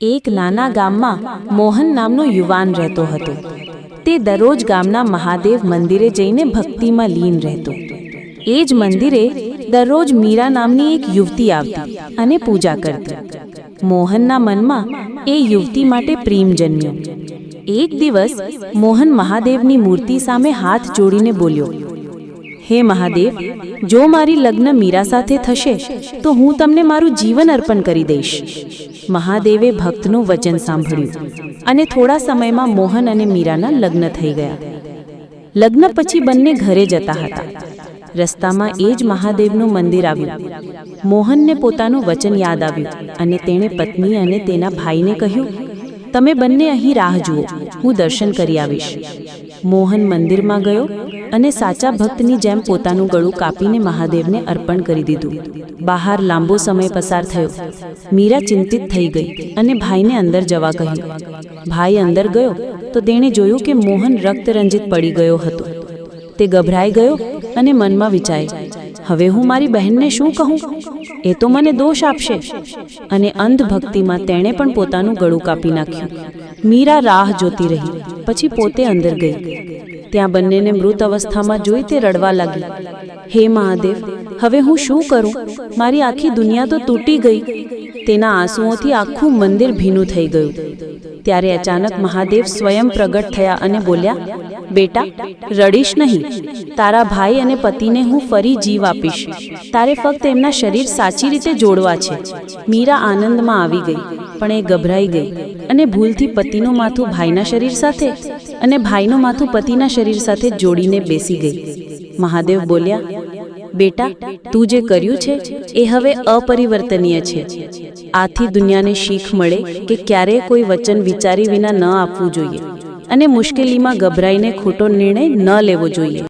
એક નાના ગામમાં મોહન નામનો યુવાન રહેતો હતો. તે દરરોજ ગામના મહાદેવ મંદિરે જઈને ભક્તિમાં લીન રહેતો. એ જ મંદિરે દરરોજ મીરા નામની એક યુવતી આવતી અને પૂજા કરતી. મોહનના મનમાં એ યુવતી માટે પ્રેમ જન્મ્યો. એક દિવસ મોહન મહાદેવની મૂર્તિ સામે હાથ જોડીને બોલ્યો હે મહાદેવ, જો મારી લગ્ન મીરા સાથે થશે, તો હું તમને મારું જીવન અર્પણ કરી દઈશ. મહાદેવે ભક્તનું વચન સાંભળ્યું અને થોડા સમયમાં મોહન અને મીરાના લગ્ન થઈ ગયા. લગ્ન પછી બંને ઘરે જતા હતા. રસ્તામાં એ જ મહાદેવનું મંદિર આવ્યું. મોહનને પોતાનું વચન યાદ આવ્યું અને તેણે પત્ની અને તેના ભાઈને કહ્યું, તમે બંને અહીં રાહ જુઓ, હું દર્શન કરી આવીશ. મોહન મંદિરમાં ગયો અને સાચા ભક્તની જેમ પોતાનું ગળું કાપીને મહાદેવને અર્પણ કરી દીધું. બહાર લાંબો સમય પસાર થયો. મીરા ચિંતિત થઈ ગઈ અને ભાઈને અંદર જવા કહ્યું. ભાઈ અંદર ગયો? તો તેણે જોયું કે મોહન રક્તરંજિત પડી ગયો હતો. તે ગભરાઈ ગયો અને મનમાં વિચારે હવે હું મારી બહેનને શું કહું? એ તો મને દોષ આપશે. અને અંધ ભક્તિમાં તેણે પણ પોતાનું ગળું કાપી નાખ્યું. મીરા રાહ જોતી રહી. પછી પોતે અંદર ગઈ. ત્યાં બંનેને મૃત અવસ્થામાં જોઈ તે રડવા લાગી. હે મહાદેવ, હવે હું શું કરું? મારી આખી દુનિયા તો તૂટી ગઈ. તેના આંસુઓથી આખું મંદિર ભીનું થઈ ગયું. ત્યારે અચાનક મહાદેવ સ્વયં પ્રગટ થયા અને બોલ્યા બેટા, રડીશ નહીં. તારા ભાઈ અને પતિને હું ફરી જીવ આપીશ. તારે ફક્ત એમના શરીર સાચી રીતે જોડવા છે. મીરા આનંદમાં આવી ગઈ, પણ એ ગભરાઈ ગઈ અને ભૂલથી પતિનું માથું ભાઈના શરીર સાથે અને ભાઈનું માથું પતિના શરીર સાથે જોડીને બેસી ગઈ. મહાદેવ બોલ્યા, બેટા, તું જે કર્યું છે, એ હવે અપરિવર્તનીય છે. આથી દુનિયાને શીખ મળે કે ક્યારેય કોઈ વચન વિચારી વિના ન આપવું જોઈએ. અને મુશ્કેલીમાં ગભરાઈને ખોટો નિર્ણય ન લેવો જોઈએ.